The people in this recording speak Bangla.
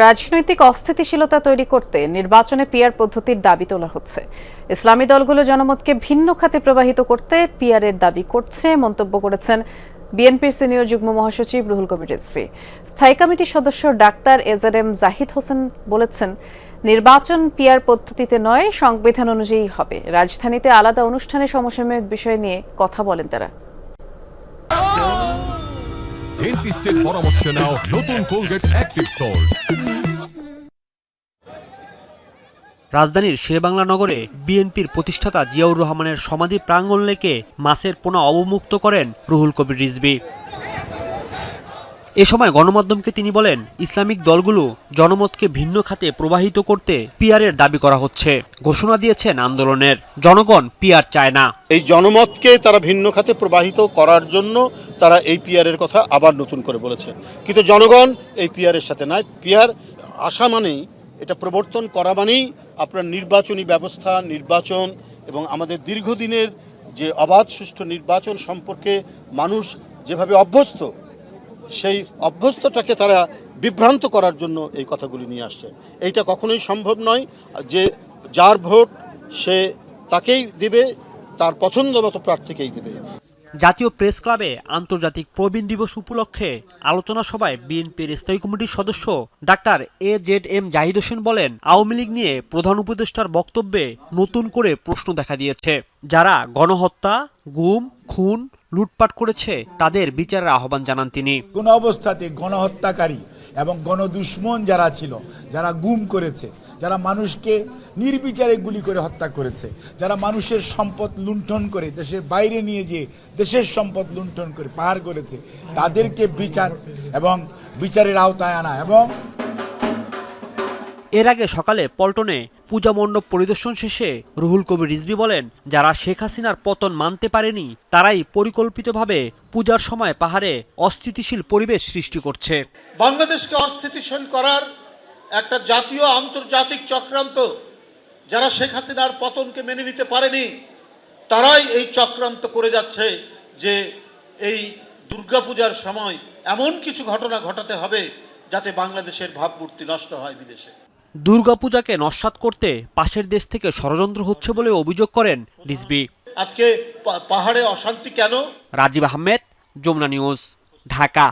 রাজনৈতিক অস্থিতিশীলতা তৈরি করতে নির্বাচনে পিয়ার পদ্ধতির দাবি তোলা হচ্ছে। ইসলামী দলগুলো জনমতকে ভিন্ন খাতে প্রবাহিত করতে পিয়ারের দাবি করছে, মন্তব্য করেছেন বিএনপির সিনিয়র যুগ্ম মহাসচিব রুহুল কবির রিজভী। স্থায়ী কমিটির সদস্য doctor A Z M Zahid Hossain বলেছেন, নির্বাচন পিয়ার পদ্ধতিতে নয়, সংবিধান অনুযায়ী হবে। রাজধানীতে আলাদা অনুষ্ঠানে সমসাময়িক বিষয় নিয়ে কথা বলেন তারা। ডেন্টিস্টের পরামর্শ নাও, নতুন কোলগেট অ্যাক্টিভ সল্ট রাজধানীর শেরবাংলা নগরে বিএনপির প্রতিষ্ঠাতা জিয়াউর রহমানের সমাধি প্রাঙ্গণ লেকে মাছের পোনা অবমুক্ত করেন রুহুল কবির রিজভী। এ সময় গণমাধ্যমকে তিনি বলেন, ইসলামিক দলগুলো জনমতকে ভিন্ন খাতে প্রবাহিত করতে পিয়ারের দাবি করা হচ্ছে। ঘোষণা দিয়েছেন আন্দোলনের। জনগণ পিয়ার চায় না। এই জনমতকে তারা ভিন্ন খাতে প্রবাহিত করার জন্য তারা এই পিয়ারের কথা আবার নতুন করে বলেছেন। কিন্তু জনগণ এই পিয়ারের সাথে নাই। পিয়ার আসা মানেই, এটা প্রবর্তন করা মানেই আপনার নির্বাচনী ব্যবস্থা, নির্বাচন এবং আমাদের দীর্ঘদিনের যে অবাধ সুষ্ঠু নির্বাচন সম্পর্কে মানুষ যেভাবে অভ্যস্ত সেই অভ্যস্তটাকে তারা বিভ্রান্ত করার জন্য এই কথাগুলি নিয়ে আসছেন। এইটা কখনোই সম্ভব নয় যে যার ভোট সে তাকেই দিবে, তার পছন্দ মতো প্রার্থীকেই দেবে। জাতীয় প্রেস ক্লাবে আন্তর্জাতিক প্রবীণ দিবস উপলক্ষে আলোচনা সভায় বিএনপির স্থায়ী কমিটির সদস্য doctor A Z M Zahid Hossain বলেন, আওয়ামী লীগ নিয়ে প্রধান উপদেষ্টার বক্তব্যে নতুন করে প্রশ্ন দেখা দিয়েছে। যারা গণহত্যা, গুম, খুন লুটপাট করেছে তাদের বিচারের আহ্বান জানান তিনি। কোন অবস্থাতে গণহত্যাকারী এবং গণদুশ্মন যারা ছিল, যারা গুম করেছে, যারা মানুষকে নির্বিচারে গুলি করে হত্যা করেছে, যারা মানুষের সম্পদ লুণ্ঠন করে, দেশের বাইরে নিয়ে যেয়ে দেশের সম্পদ লুণ্ঠন করে পাহাড় করেছে, তাদেরকে বিচার এবং বিচারের আওতায় আনা এবং এর আগে সকালে পল্টনে পূজা মণ্ডপ পরিদর্শন শেষে রুহুল কবির রিজভী বলেন, যারা শেখ হাসিনার পতন মানতে পারেনি, তারাই পরিকল্পিতভাবে পূজার সময় পাহাড়ে অস্থিতিশীল পরিবেশ সৃষ্টি করছে। বাংলাদেশকে অস্থিতিশীল করার একটা জাতীয় আন্তর্জাতিক চক্রান্ত যারা শেখ হাসিনার পতনকে মেনে নিতে পারেনি, তারাই এই চক্রান্ত করে যাচ্ছে যে এই দুর্গাপূজার সময় এমন কিছু ঘটনা ঘটাতে হবে যাতে বাংলাদেশের ভাবমূর্তি নষ্ট হয় বিদেশে। দুর্গাপূজাকে নস্বাত করতে পাশের দেশ থেকে ষড়যন্ত্র হচ্ছে বলে অভিযোগ করেন রিজবি আজকে পাহাড়ে অশান্তি কেন? রাজীব আহমেদ যমুনা নিউজ ঢাকা।